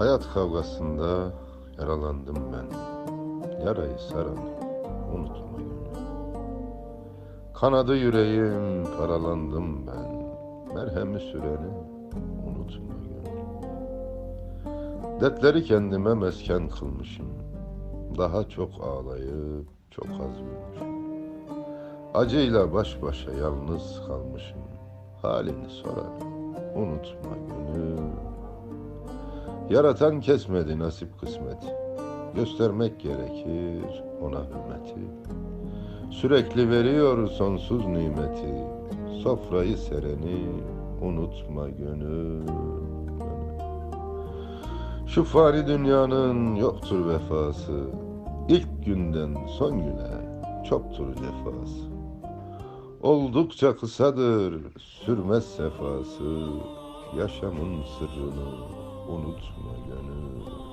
Hayat kavgasında yaralandım ben. Yarayı saran unutma gönül. Kanadı yüreğim paralandım ben. Merhemi süreni unutma gönül. Dertleri kendime mesken kılmışım. Daha çok ağlayıp çok az gülmüşüm. Acıyla baş başa yalnız kalmışım. Halini sorar unutma gönül. Yaratan kesmedi nasip kısmet. Göstermek gerekir ona hürmeti. Sürekli veriyor sonsuz nimeti. Sofrayı sereni unutma gönül. Şu fani dünyanın yoktur vefası. İlk günden son güne çoktur cefası. Oldukça kısadır sürmez sefası. Yaşamın sırrını unutma gönül.